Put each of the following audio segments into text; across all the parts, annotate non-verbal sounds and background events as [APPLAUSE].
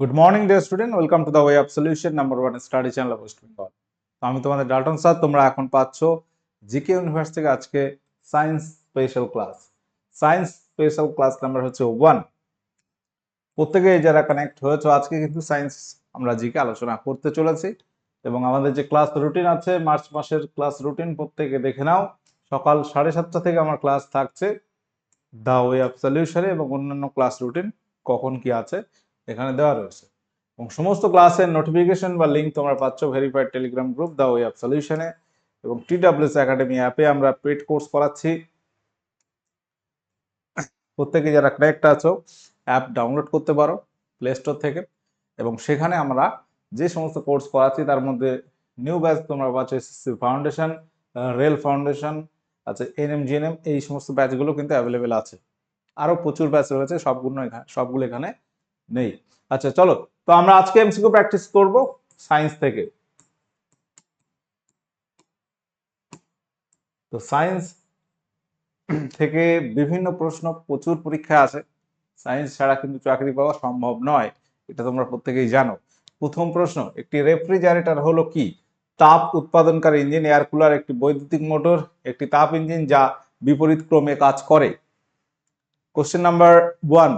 Good morning dear student welcome to the way of solution number one study channel West Bengal আমি তোমাদের Dalton sir তোমরা এখন পাচ্ছ GK universe থেকে আজকে science special class science special class number হচ্ছে one প্রত্যেকে যারা কানেক্ট হয়েছে আজকে কিন্তু সায়েন্স আমরা জিকে আলোচনা করতে চলেছি এবং আমাদের যে ক্লাস রুটিন আছে মার্চ মাসের ক্লাস রুটিন প্রত্যেকে দেখে নাও। সকাল সাড়ে সাতটা থেকে আমার ক্লাস থাকছে দ্য ওয়ে অফ সলিউশনে এবং অন্যান্য ক্লাস রুটিন কখন কি আছে। এখানে দেওয়া রয়েছে। এবং সমস্ত ক্লাসের নোটিফিকেশন বা লিঙ্ক তোমরা পাচ্ছ verified telegram group the way of সলিউশনে এবং টি টিডাব্লিউএস একাডেমি অ্যাপে আমরা পেড কোর্স করাচ্ছি। প্রত্যেকে যারা কানেক্ট আছো অ্যাপ ডাউনলোড করতে পারো প্লে স্টোর থেকে। এবং সেখানে আমরা যে সমস্ত কোর্স করাচ্ছি, তার মধ্যে নিউ ব্যাচ তোমরা পাচ্ছ এসএসসি ফাউন্ডেশন রেল ফাউন্ডেশন আচ্ছা এনএম জিএনএম এই সমস্ত ব্যাচগুলো কিন্তু অ্যাভেলেবেল আছে। আরও প্রচুর ব্যাচ রয়েছে, সবগুলো এখানে সবগুলো এখানে নেই। আচ্ছা চলো। তো আমরা আজকে এমসিকিউ প্র্যাকটিস করব সায়েন্স থেকে। তো সায়েন্স থেকে বিভিন্ন প্রশ্ন প্রচুর পরীক্ষায় আসে। সায়েন্স ছাড়া কিন্তু চাকরি পাওয়া সম্ভব নয়, এটা তোমরা প্রত্যেকেই জানো। প্রথম প্রশ্ন, একটি রেফ্রিজারেটর হলো কি? তাপ উৎপাদনকারী ইঞ্জিন, এয়ার কুলার, একটি বৈদ্যুতিক মোটর, একটি তাপ ইঞ্জিন যা বিপরীত ক্রমে কাজ করে। কোশ্চেন নাম্বার ওয়ান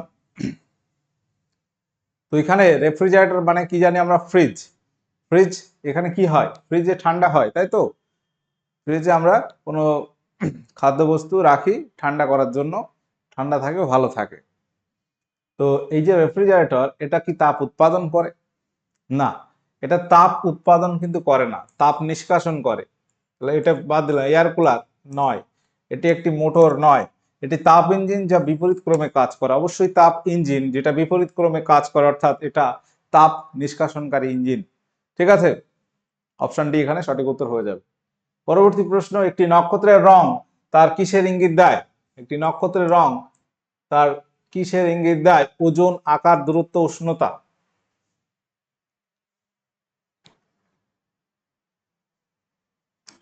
তো এখানে রেফ্রিজারেটর মানে কি জানি আমরা ফ্রিজ ফ্রিজ এখানে কি হয়? ফ্রিজে ঠান্ডা হয়, তাই তো? ফ্রিজে আমরা কোনো [CLEARS THROAT] খাদ্যবস্তু রাখি ঠান্ডা করার জন্য, ঠান্ডা থাকে, ভালো থাকে। তো এই যে রেফ্রিজারেটর এটা কি তাপ উৎপাদন করে? না, এটা তাপ উৎপাদন কিন্তু করে না, তাপ নিষ্কাশন করে। তাহলে এটা বাদ দিলাম এয়ার কুলার নয়, এটি একটি মোটর নয়। এটি তাপ ইঞ্জিন যা বিপরীত ক্রমে কাজ করে। অবশ্যই তাপ ইঞ্জিন, যেটা বিপরীত ক্রমে কাজ করে, অর্থাৎ এটা তাপ নিষ্কাশনকারী ইঞ্জিন। ঠিক আছে? অপশন ডি এখানে সঠিক উত্তর হয়ে যাবে। পরবর্তী প্রশ্ন, একটি নক্ষত্রের রং তার কিসের ইঙ্গিত দেয়? একটি নক্ষত্রের রং তার কিসের ইঙ্গিত দেয়? ওজন, আকার, দূরত্ব, উষ্ণতা।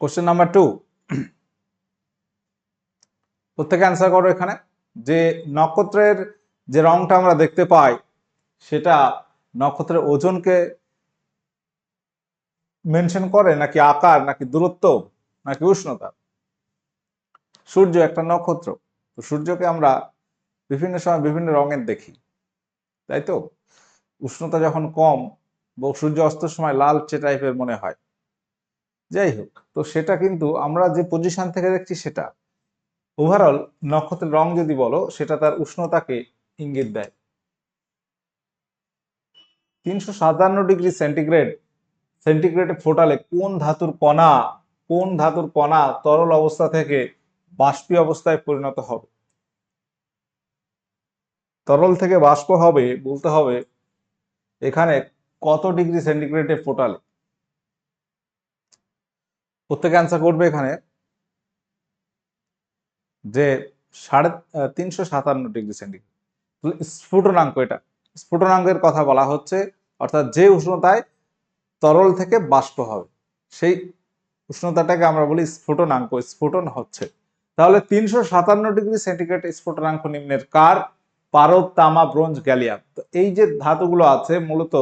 কোশ্চেন নাম্বার টু প্রত্যেকে অ্যান্সার করো এখানে। যে নক্ষত্রের যে রংটা আমরা দেখতে পাই, সেটা নক্ষত্রের ওজনকে মেনশন করে নাকি আকার, নাকি দূরত্ব, নাকি উষ্ণতা? সূর্য একটা নক্ষত্র, তো সূর্যকে আমরা বিভিন্ন সময় বিভিন্ন রঙের দেখি, তাই তো? উষ্ণতা যখন কম সূর্য অস্তের সময় লালচে টাইপের মনে হয়। যাই হোক, তো সেটা কিন্তু আমরা যে পজিশন থেকে দেখছি সেটা ওভারঅল নক্ষত্রের রং যদি বলো, সেটা তার উষ্ণতাকে ইঙ্গিত দেয়। তিনশো সাতান্ন ডিগ্রি সেন্টিগ্রেড সেন্টিগ্রেডে ফোটালে কোন ধাতুর কণা, কোন ধাতুর কণা তরল অবস্থা থেকে বাষ্পী অবস্থায় পরিণত হবে? তরল থেকে বাষ্প হবে বলতে হবে এখানে কত ডিগ্রি সেন্টিগ্রেডে ফোটালে? প্রত্যেকে অ্যান্সার করবে এখানে যে সাড়ে তিনশো সাতান্ন ডিগ্রি সেন্টিগ্রেড। স্ফুটনাঙ্ক এটা। স্ফুটনাঙ্কের কথা বলা হচ্ছে, অর্থাৎ যে উষ্ণতায় তরল থেকে বাষ্প হবে, সেই উষ্ণতাটাকে আমরা বলি স্ফুটনাঙ্ক, স্ফুটন হচ্ছে। তাহলে তিনশো সাতান্ন ডিগ্রি সেন্টিগ্রেড স্ফুটনাঙ্ক নিম্নের কার? পারদ, তামা, ব্রোঞ্জ, গ্যালিয়াম। তো এই যে ধাতুগুলো আছে, মূলত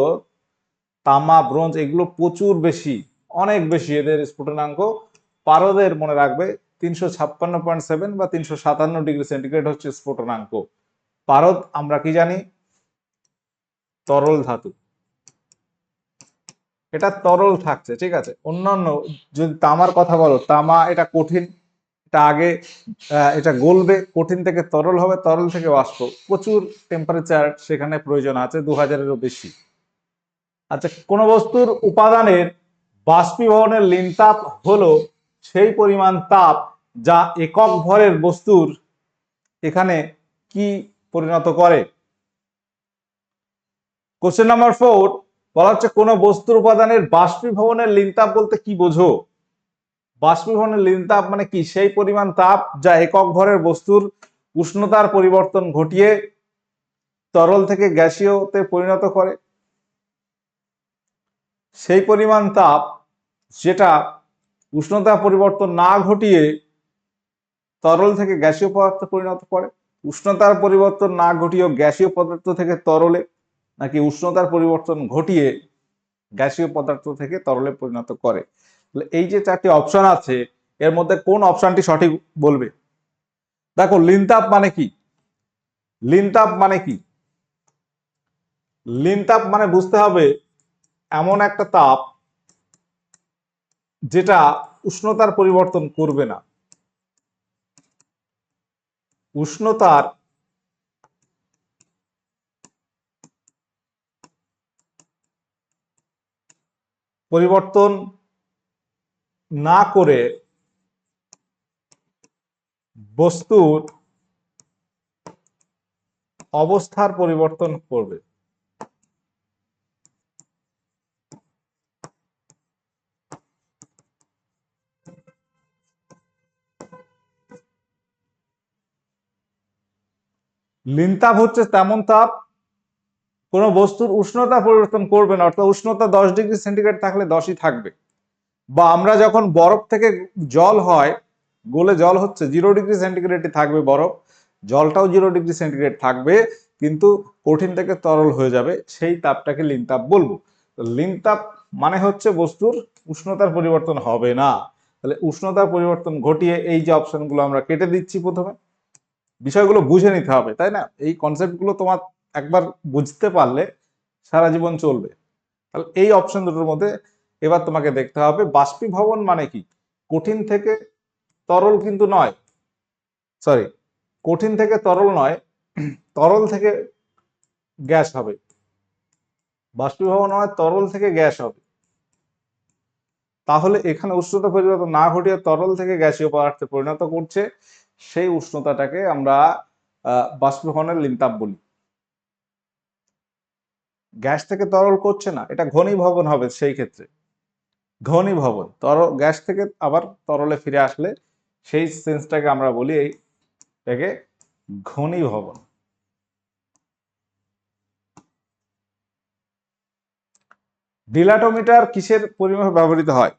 তামা, ব্রোঞ্জ, এগুলো প্রচুর বেশি, অনেক বেশি এদের স্ফুটনাঙ্ক। পারদের মনে রাখবে তিনশো ছাপ্পান্ন পয়েন্ট সেভেন বা তিনশো সাতান্ন ডিগ্রি সেন্টিগ্রেড হচ্ছে স্ফুটনাঙ্ক। পারদ, আমরা কি জানি? তরল ধাতু। এটা তরল থাকছে, ঠিক আছে? অন্যান্য, যদি তামার কথা বলো, তামা এটা কঠিন, এটা আগে এটা গলবে, কঠিন থেকে তরল হবে, তরল থেকে বাষ্প। প্রচুর টেম্পারেচার সেখানে প্রয়োজন আছে দু হাজারেরও বেশি। আচ্ছা কোন বস্তুর উপাদানের বাষ্পীভবনের লিন তাপ হলো সেই পরিমাণ তাপ যা একক ভরের বস্তুর এখানে কি পরিণত করে? কোশ্চেন নাম্বার ফোর বলা হচ্ছে কোন বস্তুর উপাদানের বাষ্পীভবনের লিন তাপ বলতে কি বোঝো? বাষ্পীভবনের লিন তাপ মানে কি? সেই পরিমাণ তাপ যা একক ভরের বস্তুর উষ্ণতার পরিবর্তন ঘটিয়ে তরল থেকে গ্যাসীয়তে পরিণত করে। সেই পরিমাণ তাপ যেটা উষ্ণতা পরিবর্তন না ঘটিয়ে তরল থেকে গ্যাসীয় পদার্থে পরিণত করে। উষ্ণতার পরিবর্তন না ঘটিয়ে গ্যাসীয় পদার্থ থেকে তরলে নাকি উষ্ণতার পরিবর্তন ঘটিয়ে গ্যাসীয় পদার্থ থেকে তরলে পরিণত করে। এই যে চারটি অপশন আছে, এর মধ্যে কোন অপশনটি সঠিক বলবে? দেখো লিনতাপ মানে কি? লিনতাপ মানে কি? লিনতাপ মানে বুঝতে হবে এমন একটা তাপ যেটা উষ্ণতার পরিবর্তন করবে না। উষ্ণতার পরিবর্তন না করে বস্তুর অবস্থার পরিবর্তন করবে। লিনতাপ হচ্ছে তেমন তাপ, কোন বস্তুর উষ্ণতা পরিবর্তন করবে না, অর্থাৎ উষ্ণতা দশ ডিগ্রি সেন্টিগ্রেড থাকলে দশই থাকবে। বা আমরা যখন বরফ থেকে জল হয়, গোলে জল হচ্ছে, জিরো ডিগ্রি সেন্টিগ্রেডে থাকবে বরফ, জলটাও জিরো ডিগ্রি সেন্টিগ্রেড থাকবে, কিন্তু কঠিন থেকে তরল হয়ে যাবে, সেই তাপটাকে লিনতাপ বলব। লিনতাপ মানে হচ্ছে বস্তুর উষ্ণতার পরিবর্তন হবে না। তাহলে উষ্ণতার পরিবর্তন ঘটিয়ে এই যে অপশনগুলো আমরা কেটে দিচ্ছি প্রথমে। বিষয়গুলো বুঝে নিতে হবে, তাই না? এই কনসেপ্টগুলো তোমার একবার বুঝতে পারলে সারা জীবন চলবে। তাহলে এই অপশন দুটোর মধ্যে এবার তোমাকে দেখতে হবে, বাষ্পীভবন মানে কি? কঠিন থেকে তরল কিন্তু নয়। সরি কঠিন থেকে তরল নয়, তরল থেকে গ্যাস হবে। বাষ্পীভবন হয় তরল থেকে গ্যাস হবে। তাহলে এখানে উষ্ণতা পরিবর্তন না ঘটিয়ে তরল থেকে গ্যাসীয় পদার্থে পরিণত করছে। সেই উষ্ণতাটাকে আমরা বাষ্পীভবনের লিনতাপ বলি। গ্যাস থেকে তরল করছে না, এটা ঘনীভবন হবে সেই ক্ষেত্রে। ঘনীভবন, তরল, গ্যাস থেকে আবার তরলে ফিরে আসলে সেই সেন্সটাকে আমরা বলি এই, এটাকে ঘনীভবন। ডিলাটোমিটার কিসের পরিমাপে ব্যবহৃত হয়?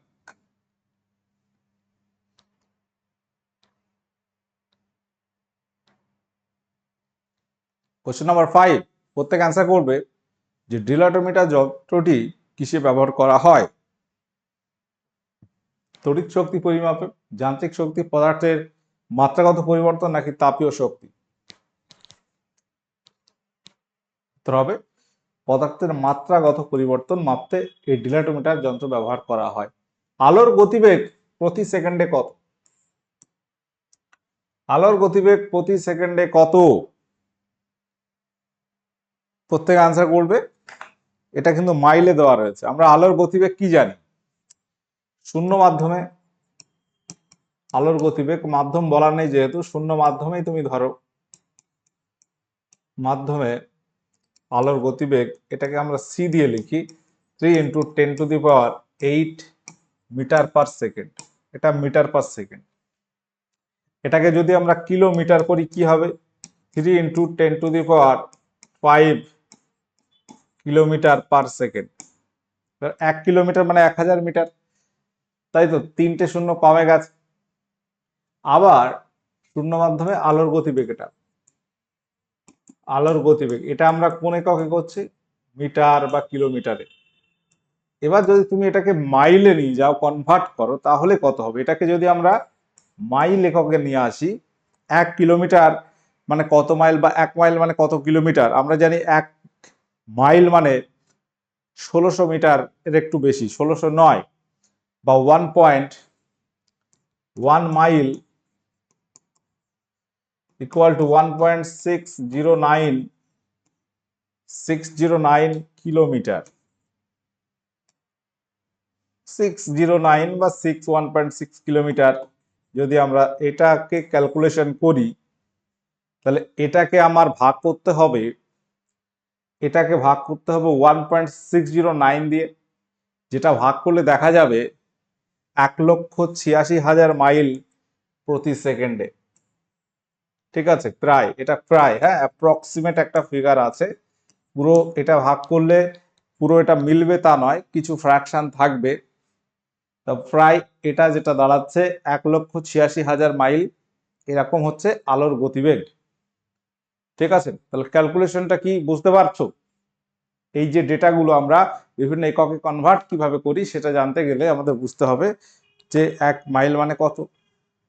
কোশ্চেন নাম্বার ফাইভ প্রত্যেক অ্যান্সার করবে যে ডিলাটোমিটার যন্ত্রটি কিসে ব্যবহার করা হয়? তড়িৎ শক্তি পরিমাপে, যান্ত্রিক শক্তি পদার্থের মাত্রাগত পরিবর্তন নাকি তাপীয় শক্তি? হবে, পদার্থের মাত্রাগত পরিবর্তন মাপতে এই ডিলাটোমিটার যন্ত্র ব্যবহার করা হয়। আলোর গতিবেগ প্রতি সেকেন্ডে কত? আলোর গতিবেগ প্রতি সেকেন্ডে কত? প্রত্যেক আনসার করবে। এটা কিন্তু মাইলে দেওয়া রয়েছে। আমরা আলোর গতিবেগ কি জানি? শূন্য মাধ্যমে, আলোর গতিবেগ মাধ্যম বলার নেই যেহেতু, শূন্য মাধ্যমেই তুমি ধরো, মাধ্যমে আলোর গতিবেগ, এটাকে আমরা সি দিয়ে লিখি three into ten to the power eight metre per second এটা মিটার পার সেকেন্ড এটাকে যদি আমরা কিলোমিটার করি, কি হবে? Three into ten to the power five kilometre per second. এক কিলোমিটার মানে এক হাজার মিটার। তাই তো, তিনটে শূন্য কমে গেছে। আবার শূন্য মাধ্যমে আলোর গতিবেগ এটা আলোর গতিবেগ এটা আমরা কোন এককে করছি? মিটার বা কিলোমিটারে। এবার যদি তুমি এটাকে মাইলে নিয়ে যাও কনভার্ট করো, তাহলে কত হবে? এটাকে যদি আমরা মাইল এককে নিয়ে আসি, এক কিলোমিটার মানে কত মাইল বা এক মাইল মানে কত কিলোমিটার? আমরা জানি এক মাইল মানে ষোলোশো মিটার এর একটু বেশি, ষোলোশো নয় বা one point one mile equal to one point six zero nine six zero nine kilometre six zero nine বা six one point six kilometre যদি আমরা এটাকে ক্যালকুলেশন করি, তাহলে এটাকে আমার ভাগ করতে হবে এটাকে ভাগ করতে হবে one point six zero nine দিয়ে, যেটা ভাগ করলে দেখা যাবে এক লক্ষ ছিয়াশি হাজার মাইল প্রতি সেকেন্ডে। ঠিক আছে? প্রায়, এটা প্রায় হ্যাঁ অ্যাপ্রক্সিমেট একটা ফিগার আছে। পুরো এটা ভাগ করলে পুরো এটা মিলবে তা নয়, কিছু ফ্র্যাকশন থাকবে। তা প্রায় এটা যেটা দাঁড়াচ্ছে, এক লক্ষ ছিয়াশি হাজার মাইল, এরকম হচ্ছে আলোর গতিবেগ। ঠিক আছে? তাহলে ক্যালকুলেশনটা কি বুঝতে পারছ? এই যে ডেটাগুলো আমরা বিভিন্ন এককে কনভার্ট কীভাবে করি সেটা জানতে গেলে আমাদের বুঝতে হবে যে এক মাইল মানে কত?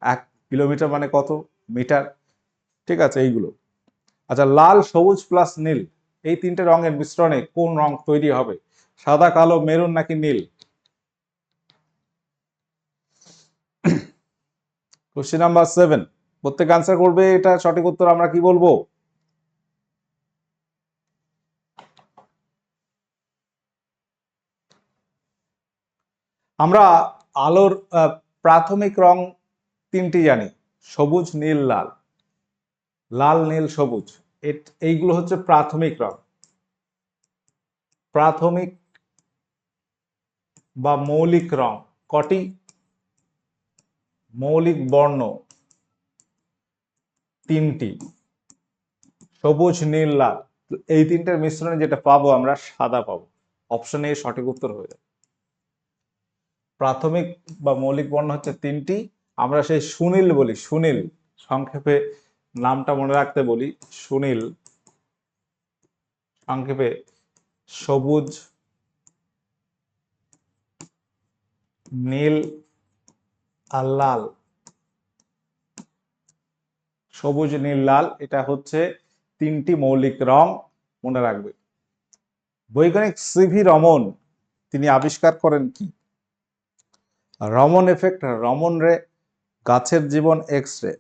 এক কিলোমিটার মানে কত মিটার ঠিক আছে, এইগুলো। আচ্ছা লাল, সবুজ প্লাস নীল, এই তিনটে রঙের মিশ্রণে কোন রং তৈরি হবে? সাদা, কালো, মেরুন নাকি নীল? কোশ্চেন নাম্বার সেভেন প্রত্যেক আনসার করবে, এটা সঠিক উত্তর আমরা কি বলব? আমরা আলোর প্রাথমিক রং তিনটি জানি, সবুজ, নীল, লাল। লাল, নীল, সবুজ এইগুলো হচ্ছে প্রাথমিক রং। প্রাথমিক বা মৌলিক রং কটি? মৌলিক বর্ণ তিনটি, সবুজ, নীল, লাল। এই তিনটার মিশ্রণে যেটা পাবো আমরা সাদা পাবো। অপশন এ সঠিক উত্তর হয়ে যাবে। প্রাথমিক বা মৌলিক বর্ণ হচ্ছে তিনটি। আমরা সেই সুনীল বলি, সুনীল। সংক্ষেপে নামটা মনে রাখতে বলি, সুনীল। সংক্ষেপে সবুজ, নীল আর লাল। সবুজ, নীল, লাল, এটা হচ্ছে তিনটি মৌলিক রং মনে রাখবে। বৈজ্ঞানিক সিভি রমন, তিনি আবিষ্কার করেন কি? রমন এফেক্ট রমন রে, গাছের জীবন X ray.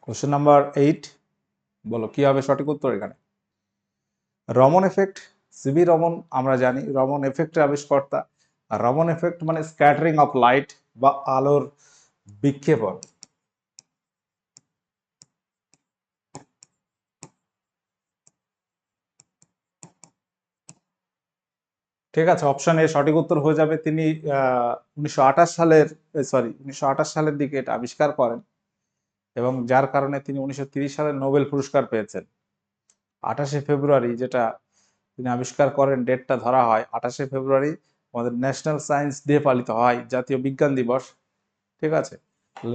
Question number eight বলো, কি হবে সঠিক উত্তর এখানে? রমন এফেক্ট সিবি রমন, আমরা জানি, রমন এফেক্টের আবিষ্কর্তা। রমন এফেক্ট মানে স্ক্যাটারিং অফ লাইট বা আলোর বিক্ষেপণ। ঠিক আছে অপশন এ সঠিক উত্তর হয়ে যাবে। তিনি উনিশশো আঠাশ সালের সরি উনিশশো আঠাশ সালের দিকে এটা আবিষ্কার করেন এবং যার কারণে তিনি উনিশশো সালে নোবেল পুরস্কার পেয়েছেন। আঠাশে ফেব্রুয়ারি যেটা তিনি আবিষ্কার করেন ডেটটা ধরা হয়, আঠাশে ফেব্রুয়ারি আমাদের ন্যাশনাল সায়েন্স ডে পালিত হয়, জাতীয় বিজ্ঞান দিবস। ঠিক আছে?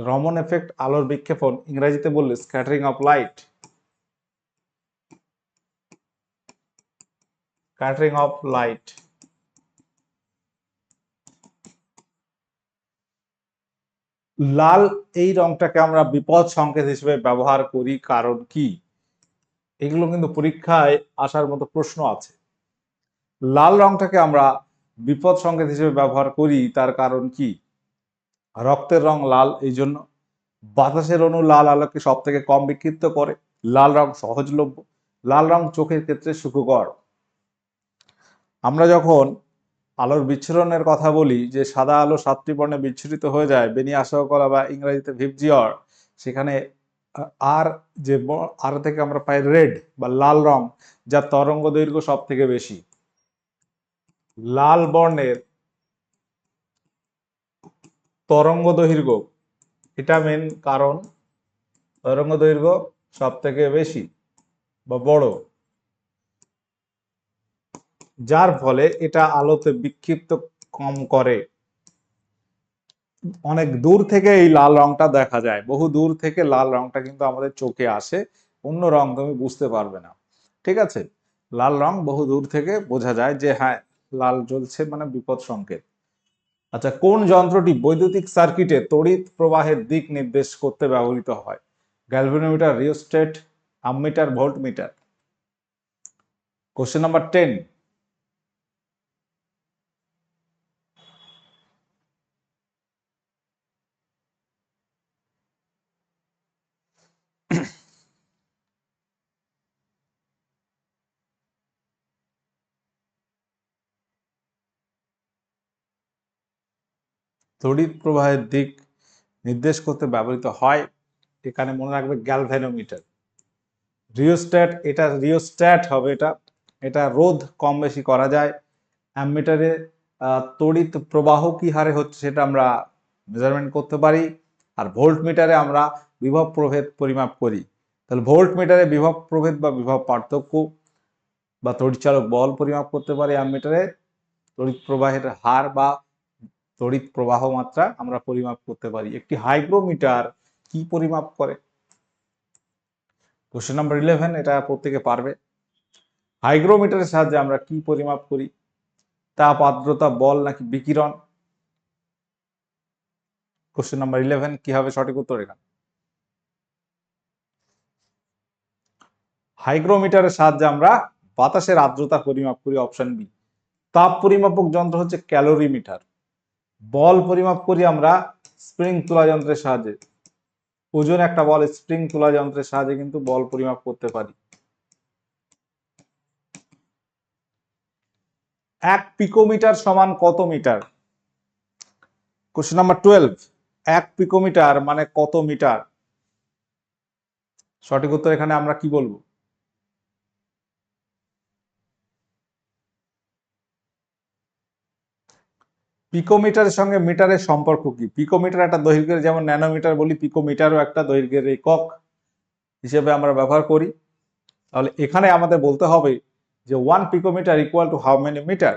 রমন এফেক্ট আলোর বিক্ষেপণ, ইংরেজিতে বললে scattering of light scattering of light লাল এই রংটাকে আমরা বিপদ সংকেত হিসেবে ব্যবহার করি, কারণ কি? এগুলো কিন্তু পরীক্ষায় আসার মতো প্রশ্ন আছে। লাল রংটাকে আমরা বিপদ সংকেত হিসেবে ব্যবহার করি, তার কারণ কি? রক্তের রং লাল, এই জন্য। বাতাসের অণু লাল আলোকে সব থেকে কম বিক্ষিপ্ত করে। লাল রং সহজলভ্য। লাল রং চোখের ক্ষেত্রে সুখকর। আমরা যখন আলোর বিচ্ছুরণের কথা বলি, যে সাদা আলো সাতটি বর্ণে বিচ্ছুরিত হয়ে যায় বেনি আশোকলা বা ইংরেজিতে ভিপজিওর সেখানে আর যে আর থেকে আমরা পাই রেড বা লাল রং যার তরঙ্গ দৈর্ঘ্য সব থেকে বেশি। লাল বর্ণের তরঙ্গ দৈর্ঘ্য, এটা মেন কারণ, তরঙ্গ দৈর্ঘ্য সব থেকে বেশি বা বড়। যার ফলে এটা আলোতে বিক্ষিপ্ত কম করে। অনেক দূর থেকে এই লাল রংটা দেখা যায়। বহু দূর থেকে লাল রংটা কিন্তু আমাদের চোখে আসে, অন্য রং তুমি বুঝতে পারবে না। ঠিক আছে? লাল রং বহু দূর থেকে বোঝা যায় যে হ্যাঁ লাল জ্বলছে মানে বিপদ সংকেত। আচ্ছা কোন যন্ত্রটি বৈদ্যুতিক সার্কিটে তড়িৎ প্রবাহের দিক নির্দেশ করতে ব্যবহৃত হয়? Galvanometer, rheostat, ammeter, voltmeter. Question number ten তড়িৎ প্রবাহের দিক নির্দেশ করতে ব্যবহৃত হয়। এখানে মনে রাখবে গ্যালভ্যানোমিটার রিওস্ট্যাট এটা রিওস্ট্যাট হবে এটা। এটা রোধ কম বেশি করা যায়। অ্যামমিটারে তড়িৎ প্রবাহ কি হারে হচ্ছে সেটা আমরা মেজারমেন্ট করতে পারি। আর ভোল্ট মিটারে আমরা বিভব প্রভেদ পরিমাপ করি। তাহলে ভোল্ট মিটারে বিভব প্রভেদ বা বিভব পার্থক্য বা তড়িৎচালক বল পরিমাপ করতে পারি অ্যামমিটারে। তড়িৎ প্রবাহের হার বা তড়িৎ প্রবাহ মাত্রা আমরা পরিমাপ করতে পারি। একটি হাইগ্রোমিটার কি পরিমাপ করে? কোশ্চেন নাম্বার ইলেভেন এটা প্রত্যেকে পারবে। হাইগ্রোমিটারের সাহায্যে আমরা কি পরিমাপ করি? তাপ, আর্দ্রতা, বল নাকি বিকিরণ? কোশ্চেন নাম্বার ইলেভেন কি হবে সঠিক উত্তর এখানে? হাইগ্রোমিটারের সাহায্যে আমরা বাতাসের আর্দ্রতা পরিমাপ করি অপশন বি। তাপ পরিমাপক যন্ত্র হচ্ছে ক্যালোরিমিটার। বল পরিমাপ করি আমরা স্প্রিং তোলা যন্ত্রের সাহায্যে। ওজন একটা বল স্প্রিং তোলা যন্ত্রের সাহায্যে কিন্তু বল পরিমাপ করতে পারি। এক পিকোমিটার সমান কত মিটার? কোশ্চেন নাম্বার টুয়েলভ এক পিকোমিটার মানে কত মিটার? সঠিক উত্তর এখানে আমরা কি বলব? পিকোমিটারের সঙ্গে মিটারের সম্পর্ক কি? পিকোমিটার একটা দৈর্ঘ্যের, যেমন ন্যানোমিটার বলি, পিকোমিটারও একটা দৈর্ঘ্যের একক হিসেবে আমরা ব্যবহার করি। তাহলে এখানে আমাদের বলতে হবে যে one picometre equal to how many metre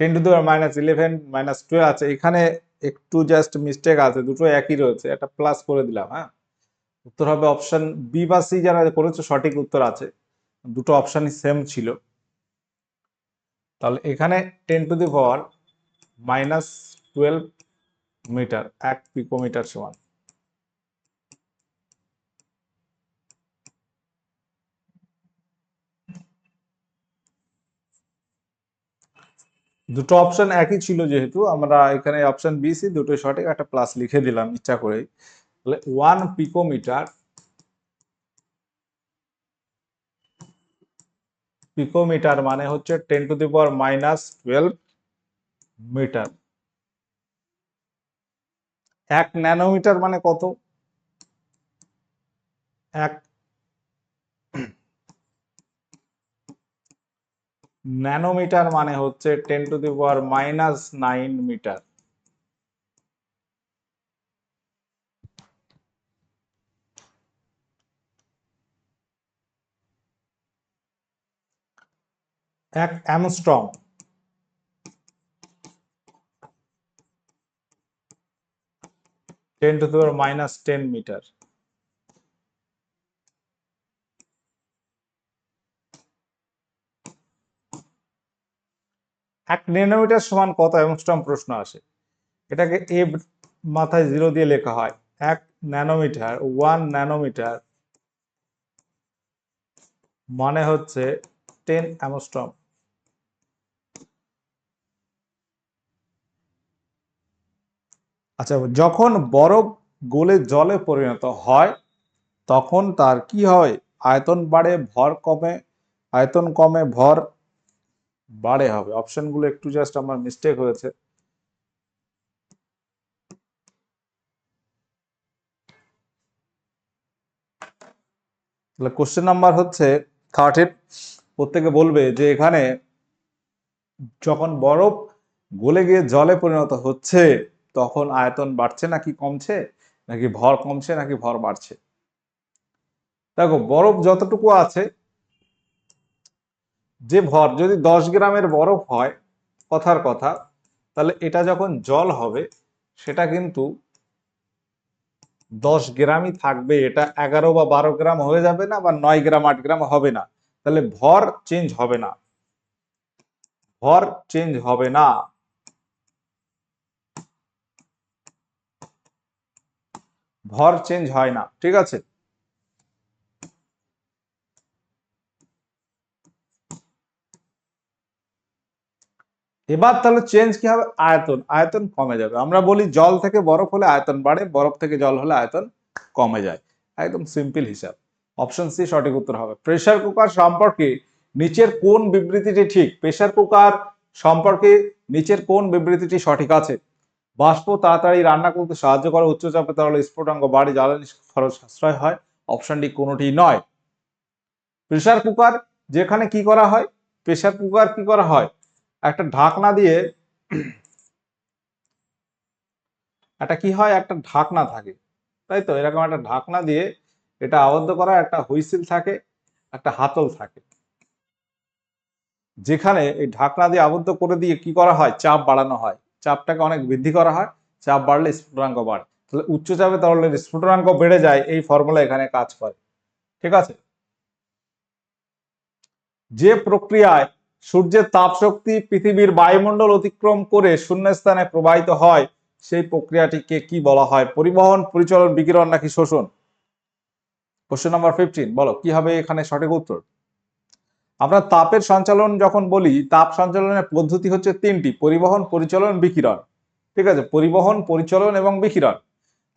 ten to দেওয়ার মাইনাস ইলেভেন মাইনাস টুয়েলভ আছে এখানে একটু জাস্ট মিস্টেক আছে, দুটো একই রয়েছে, একটা প্লাস করে দিলাম হ্যাঁ? উত্তর হবে অপশান বি বা সি যারা করেছে, সঠিক উত্তর আছে। দুটো অপশানই সেম ছিল। তাহলে এখানে ten to the power minus twelve metre এক পিকোমিটার সমান। দুটো অপশন একই ছিল যেহেতু, আমরা এখানে অপশন বি সি দুটোই সঠিক, একটা প্লাস লিখে দিলাম ইচ্ছা করেই। তাহলে ওয়ান পিকোমিটার পিকোমিটার মানে হচ্ছে ten to the power minus twelve metre. এক ন্যানোমিটার মানে কত? এক ন্যানোমিটার মানে হচ্ছে ten to the power minus nine metre. এক angstrom. Ten to the power minus ten metre এক ন্যানোমিটার সমান কত অ্যামস্ট্রং প্রশ্ন আসে? এটাকে এ মাথায় জিরো দিয়ে লেখা হয়। এক ন্যানোমিটার ওয়ান ন্যানোমিটার মানে হচ্ছে টেন অ্যামস্ট্রং। আচ্ছা যখন বরফ গলে জলে পরিণত হয়, তখন তার কি হয়? আয়তন বাড়ে, ভর কমে, আয়তন কমে, ভর বাড়ে হবে। অপশনগুলো একটু জাস্ট আমার মিস্টেক হয়েছে। তাহলে কোশ্চেন নাম্বার হচ্ছে থার্টিন প্রত্যেকে বলবে যে এখানে যখন বরফ গলে গিয়ে জলে পরিণত হচ্ছে তখন আয়তন বাড়ছে নাকি কমছে? নাকি ভর কমছে নাকি ভর বাড়ছে? দেখো, বরফ যতটুকু আছে, যে ভর, যদি দশ গ্রামের বরফ হয়, কথার কথা, তাহলে এটা যখন জল হবে, সেটা কিন্তু দশ গ্রামই থাকবে। এটা এগারো বা বারো গ্রাম হয়ে যাবে না বা নয় গ্রাম, আট গ্রাম হবে না। তাহলে ভর চেঞ্জ হবে না। ভর চেঞ্জ হবে না। ভর চেঞ্জ হয় না, ঠিক আছে? এবার তাহলে চেঞ্জ কি হবে? আয়তন আয়তন কমে যাবে। আমরা বলি জল থেকে বরফ হলে আয়তন বাড়ে, বরফ থেকে জল হলে আয়তন কমে যায়। একদম সিম্পল হিসাব। অপশন সি সঠিক উত্তর হবে। প্রেসার কুকার সম্পর্কে নিচের কোন বিবৃতিটি ঠিক? প্রেসার কুকার সম্পর্কে নিচের কোন বিবৃতিটি সঠিক আছে? বাষ্প তাড়াতাড়ি রান্না করতে সাহায্য করে উচ্চচাপে তাহলে স্ফুটাঙ্গ বাড়ি, জ্বালানি খরচ সাশ্রয় হয়। অপশন ডি কোনোটি নয়। প্রেশার কুকার যেখানে কি করা হয়? প্রেশার কুকার কি করা হয়? একটা ঢাকনা দিয়ে একটা কি হয়? একটা ঢাকনা থাকে। তাই তো? এরকম একটা ঢাকনা দিয়ে এটা আবদ্ধ করা, একটা হুইসিল থাকে, একটা হাতল থাকে। যেখানে এই ঢাকনা দিয়ে আবদ্ধ করে দিয়ে কি করা হয়? চাপ বাড়ানো হয়। চাপটাকে অনেক বৃদ্ধি করা হয়, চাপ বাড়লে স্ফুটনাঙ্ক বাড়ে। তাহলে উচ্চ চাপে তরলের স্ফুটনাঙ্ক বেড়ে যায়, এই ফর্মুলা এখানে কাজ করে। ঠিক আছে? যে প্রক্রিয়ায় সূর্যের তাপ শক্তি পৃথিবীর বায়ুমণ্ডল অতিক্রম করে শূন্যস্থানে প্রবাহিত হয়, সেই প্রক্রিয়াটিকে কি বলা হয়? পরিবহন, পরিচালন, বিকিরণ নাকি শোষণ? কোশ্চেন নাম্বার ফিফটিন বলো, কি হবে এখানে সঠিক উত্তর? আমরা তাপের সঞ্চালন যখন বলি, তাপ সঞ্চালনের পদ্ধতি হচ্ছে তিনটি, পরিবহন, পরিচালন, বিকিরণ। ঠিক আছে? পরিবহন, পরিচালন এবং বিকিরণ।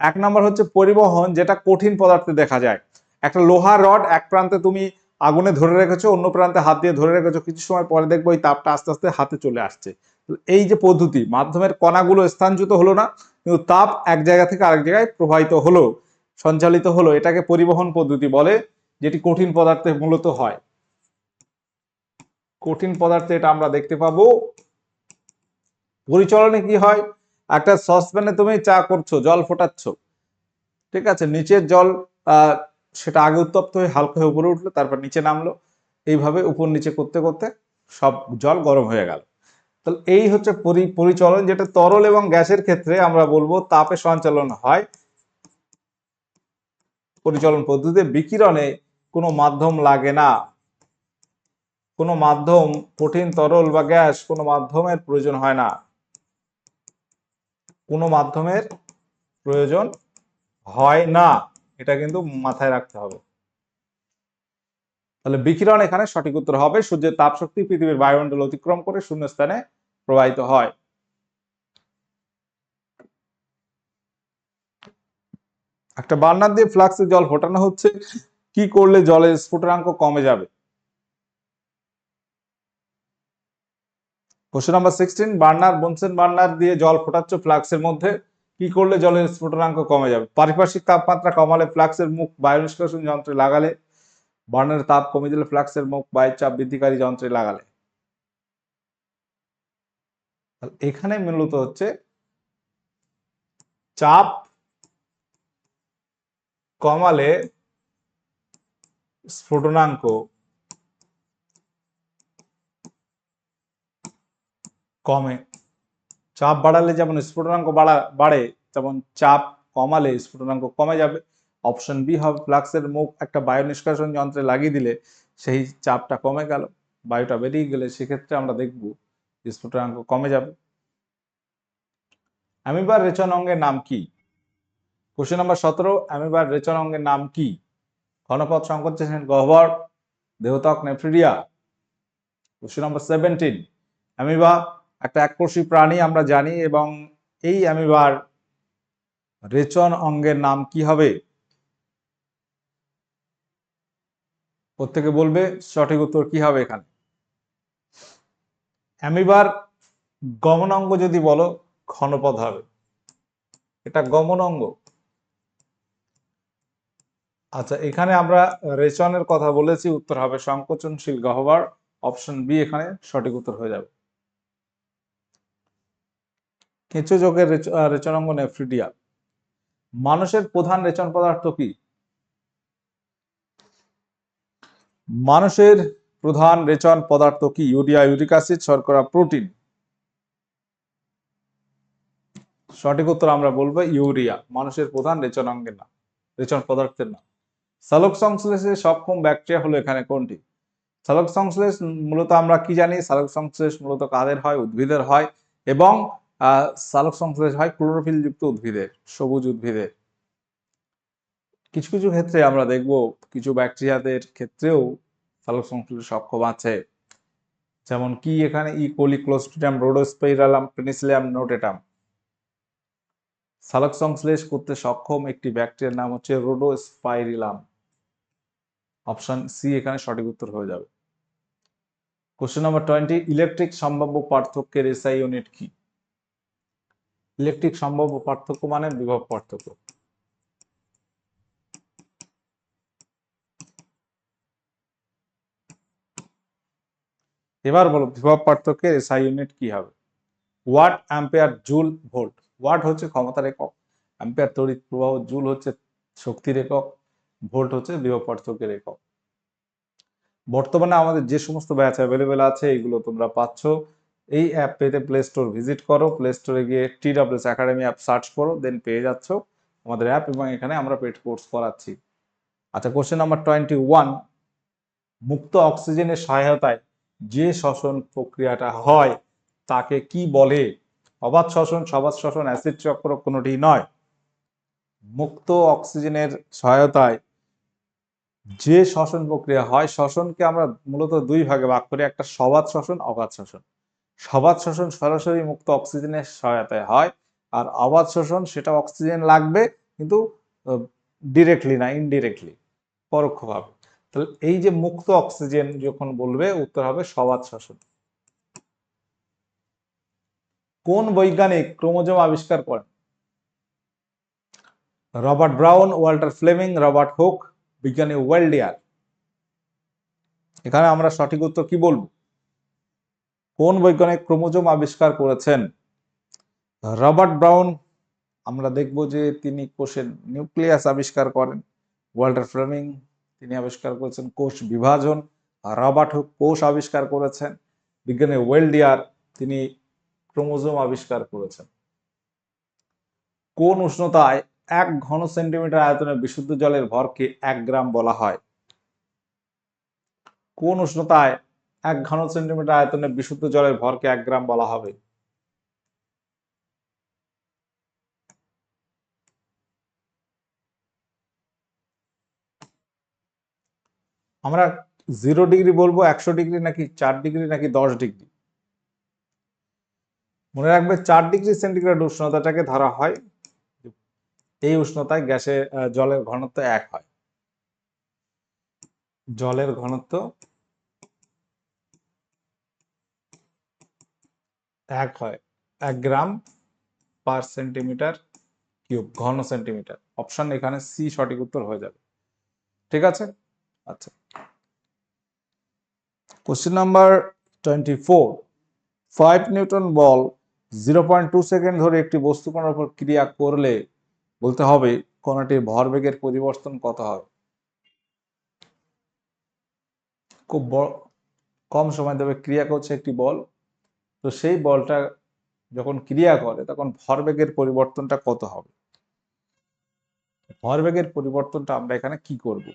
এক নম্বর হচ্ছে পরিবহন, যেটা কঠিন পদার্থে দেখা যায়। একটা লোহার রড এক প্রান্তে তুমি আগুনে ধরে রেখেছো, অন্য প্রান্তে হাত দিয়ে ধরে রেখেছো, কিছু সময় পরে দেখব এই তাপটা আস্তে আস্তে হাতে চলে আসছে। এই যে পদ্ধতি, মাধ্যমের কণাগুলো স্থানচ্যুত হলো না, কিন্তু তাপ এক জায়গা থেকে আরেক জায়গায় প্রবাহিত হলো, সঞ্চালিত হলো। এটাকে পরিবহন পদ্ধতি বলে, যেটি কঠিন পদার্থে মূলত হয়। কঠিন পদার্থে এটা আমরা দেখতে পাবো। পরিচালনে কি হয়? একটা সসপ্যানে তুমি চা করছ, জল ফোটাচ্ছ। ঠিক আছে, নিচের জল সেটা আগে উত্তপ্ত হয়ে হালকা হয়ে উপরে উঠল, তারপর নিচে নামলো। এইভাবে উপর নিচে করতে করতে সব জল গরম হয়ে গেল। তাহলে এই হচ্ছে পরি- পরিচলন যেটা তরল এবং গ্যাসের ক্ষেত্রে আমরা বলব তাপে সঞ্চালন হয়। পরিচালন পদ্ধতিতে বিকিরণে কোনো মাধ্যম লাগে না। কোনো মাধ্যম কঠিন, তরল বা গ্যাস কোনো মাধ্যমের প্রয়োজন হয় না। কোনো মাধ্যমের প্রয়োজন হয় না। এটা কিন্তু মাথায় রাখতে হবে। তাহলে বিকিরণ এখানে সঠিক উত্তর হবে, সূর্যের তাপ শক্তি পৃথিবীর বায়ুমণ্ডল অতিক্রম করে শূন্যস্থানে প্রবাহিত হয়। একটা বার্নার দিয়ে ফ্লাক্সে জল ফোটানো হচ্ছে, কি করলে জলের স্ফুটনাঙ্ক কমে যাবে? Question number sixteen burner, Bunsen burner দিয়ে জল ফোটাচ্ছ ফ্লাক্সের মধ্যে। কি করলে জলের স্ফুটনাঙ্ক কমে যাবে? পারিপার্শ্বিক তাপমাত্রা কমালে ফ্লাক্সের মুখ বায়ু নিষ্কাশন যন্ত্রে লাগালে, বার্নারের তাপ কমে দিলে ফ্লাক্সের মুখ বায়ুর চাপ বৃদ্ধিকারী যন্ত্রে লাগালে। এখানে মূলত হচ্ছে চাপ কমালে স্ফুটনাঙ্ক কমে। চাপ বাড়ালে যেমন স্ফুটনাঙ্ক বাড়া বাড়ে, তেমন চাপ কমালে স্ফুটনাঙ্ক কমে যাবে। অপশন বি হবে ফ্লাক্সের মুখ একটা বায়ু নিষ্কাশন যন্ত্রে লাগিয়ে দিলে সেই চাপটা কমে গেল। বায়ুটা বেরিয়ে গেলে সেক্ষেত্রে আমরা দেখব স্ফুটনাঙ্ক কমে যাবে। অ্যামিবার রেচন অঙ্গের নাম কি? কোশ্চেন নাম্বার সতেরো, অ্যামিবার রেচন অঙ্গের নাম কি? ঘনপথ সংকোচন গহ্বর দেহতক nephridia. Question number seventeen, amoeba একটা এককোষী প্রাণী আমরা জানি এবং এই অ্যামিবার রেচন অঙ্গের নাম কি হবে? প্রত্যেকে বলবে সঠিক উত্তর কি হবে এখানে? অ্যামিবার গমন অঙ্গ যদি বলো ঘনপথ হবে। এটা গমন অঙ্গ আচ্ছা এখানে আমরা রেচনের কথা বলেছি, উত্তর হবে সংকোচনশীল গহ্বর। অপশন বি এখানে সঠিক উত্তর হয়ে যাবে। কেঁচো যোগের রেচনাঙ্গ নেফ্রিডিয়া মানুষের প্রধান রেচন পদার্থ কি? মানুষের প্রধান রেচন পদার্থ কি? ইউরিয়া, ইউরিক অ্যাসিড, শর্করা, প্রোটিন। সঠিক উত্তর আমরা বলব ইউরিয়া। মানুষের প্রধান রেচন অঙ্গের নাম, রেচন পদার্থের নাম। সালোক সংশ্লেষে সক্ষম ব্যাকটেরিয়া হলো এখানে কোনটি? সালোক সংশ্লেষ মূলত আমরা কি জানি? সালোক সংশ্লেষ মূলত কাদের হয়? উদ্ভিদের হয়। এবং সালোক সংশ্লেষ হয় ক্লোরোফিল যুক্ত উদ্ভিদের সবুজ উদ্ভিদের কিছু কিছু ক্ষেত্রে আমরা দেখব কিছু ব্যাকটেরিয়াদের ক্ষেত্রেও সালোক সংশ্লেষ সক্ষম আছে। যেমন কি এখানে ই কোলি ক্লোস্ট্রিডিয়াম রোডোস্পেরালাম পেনিসিলিয়াম নোটেটাম সালোক সংশ্লেষ করতে সক্ষম একটি ব্যাকটেরিয়ার নাম হচ্ছে রোডোস্পাইরিলাম অপশন সি এখানে সঠিক উত্তর হয়ে যাবে। কোশ্চেন নাম্বার টোয়েন্টি, ইলেকট্রিক সম্ভাব্য পার্থক্যের এসআই ইউনিট কি? ইলেকট্রিক সম্ভাব্য পার্থক্য মানে বিভব পার্থক্য। এবার বলো, বিভব পার্থক্যের এসআই ইউনিট কি হবে? Watt ampere joule volt watt হচ্ছে ক্ষমতার একক অ্যাম্পেয়ার তড়িৎ প্রবাহ জুল হচ্ছে শক্তির একক ভোল্ট হচ্ছে বিভব পার্থক্যের একক। বর্তমানে আমাদের যে সমস্ত ব্যাচ অ্যাভেলেবেল আছে, এগুলো তোমরা পাচ্ছ। এই অ্যাপ পেতে প্লে স্টোর ভিজিট করো প্লে স্টোরে গিয়ে T WS academy app search করো দেন পেয়ে যাচ্ছ আমাদের অ্যাপ এবং এখানে আমরা পেড কোর্স করাচ্ছি। আচ্ছা কোশ্চেন নাম্বার টোয়েন্টি ওয়ান মুক্ত অক্সিজেনের সহায়তায় যে শ্বসন প্রক্রিয়াটা হয়, তাকে কি বলে? অবাধ শ্বসন, সবাধ শ্বসন অ্যাসিড চক্র কোনোটি নয়। মুক্ত অক্সিজেনের সহায়তায় যে শ্বসন প্রক্রিয়া হয়, শ্বসনকে আমরা মূলত দুই ভাগে ভাগ করি, একটা সবাদ শ্বসন, অবাধ শ্বসন। সবাদ শোষণ সরাসরি মুক্ত অক্সিজেনের সহায়তায় হয়, আর অবাধ শোষণ সেটা অক্সিজেন লাগবে, কিন্তু ডিরেক্টলি না ইনডিরেক্টলি পরোক্ষভাবে। তাহলে এই যে মুক্ত অক্সিজেন যখন বলবে, উত্তর হবে সবাদ শোষণ। কোন বৈজ্ঞানিক ক্রোমোজোম আবিষ্কার করেন? Robert Brown, Walter Flemming, Robert Hooke, বিজ্ঞানী ওয়েলডিয়ার। এখানে আমরা সঠিক উত্তর কি বলব? কোন বৈজ্ঞানিক ক্রোমোজোম আবিষ্কার করেছেন? রবার্ট ব্রাউন, আমরা দেখব যে তিনি কোষের নিউক্লিয়াস আবিষ্কার করেন। ওয়াল্টার ফ্লেমিং, তিনি আবিষ্কার করেছেন কোষ বিভাজন। রবার্ট হুক কোষ আবিষ্কার করেছেন। বিজ্ঞানী ওয়েলডিয়ার, তিনি ক্রোমোজোম আবিষ্কার করেছেন। কোন উষ্ণতায় এক ঘন সেন্টিমিটার আয়তনের বিশুদ্ধ জলের ভরকে এক গ্রাম বলা হয়? কোন উষ্ণতায় এক ঘন সেন্টিমিটার আয়তনে বিশুদ্ধ জলের ভরকে এক গ্রাম বলা হবে। আমরা জিরো ডিগ্রি বলব, একশো ডিগ্রি নাকি চার ডিগ্রি নাকি দশ ডিগ্রি মনে রাখবে চার ডিগ্রি সেন্টিগ্রেড উষ্ণতাটাকে ধরা হয়, এই উষ্ণতায় গ্যাসে জলের ঘনত্ব এক হয়। জলের ঘনত্ব এক হয় এক গ্রাম পার সেন্টিমিটার কিউব ঘন সেন্টিমিটার অপশন এখানে সি সঠিক উত্তর হয়ে যাবে। ঠিক আছে? আচ্ছা। Question number twenty four five newton বল জিরো পয়েন্ট টু সেকেন্ড ধরে একটি বস্তু কণার উপর ক্রিয়া করলে বলতে হবে কণাটির ভরবেগের পরিবর্তন কত হবে খুব বড় কম সময় দেবে ক্রিয়া করছে একটি বল। তো সেই বলটা যখন ক্রিয়া করে, তখন ভরবেগের পরিবর্তনটা কত হবে? ভরবেগের পরিবর্তনটা আমরা এখানে কি করব?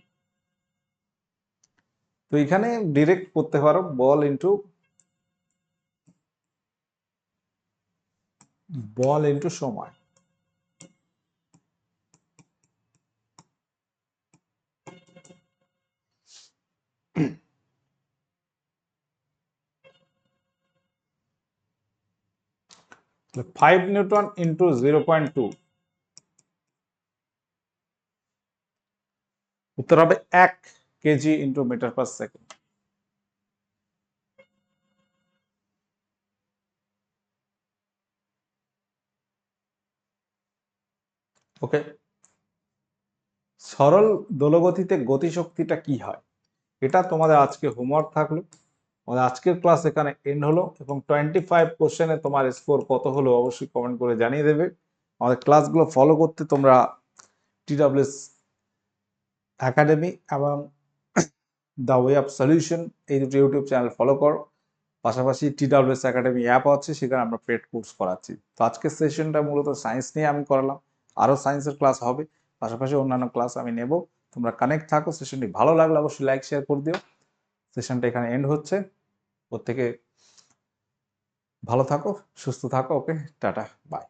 তো এখানে ডিরেক্ট করতে পারো, বল ইন্টু বল ইন্টু সময়। Newton into zero point two উত্তর হবে এক KG into metre per second okay সরল দোলগতিতে গতিশক্তিটা কি হয়? এটা তোমাদের আজকে হোমওয়ার্ক থাকল। আমাদের আজকের ক্লাস এখানে এন্ড হলো এবং টোয়েন্টি ফাইভ কোশ্চেনে তোমার স্কোর কত হলো অবশ্যই কমেন্ট করে জানিয়ে দেবে। আমাদের ক্লাসগুলো ফলো করতে তোমরা টিডাব্লিউএস একাডেমি এবং দ্য ওয়ে অফ সলিউশন এই দুটো ইউটিউব চ্যানেল ফলো করো। পাশাপাশি টিডাব্লিউএস একাডেমি অ্যাপ আছে, সেখানে আমরা পেড কোর্স করাচ্ছি। তো আজকের সেশনটা মূলত সায়েন্স নিয়ে আমি করালাম। আরও সায়েন্সের ক্লাস হবে, পাশাপাশি অন্যান্য ক্লাস আমি নেব। তোমরা কানেক্ট থাকো সেশনটি ভালো লাগলে অবশ্যই লাইক শেয়ার করে দিও। সেশনটা এখানে এন্ড হচ্ছে। প্রত্যেকে ভালো থাকো সুস্থ থাকো ওকে? Tata bye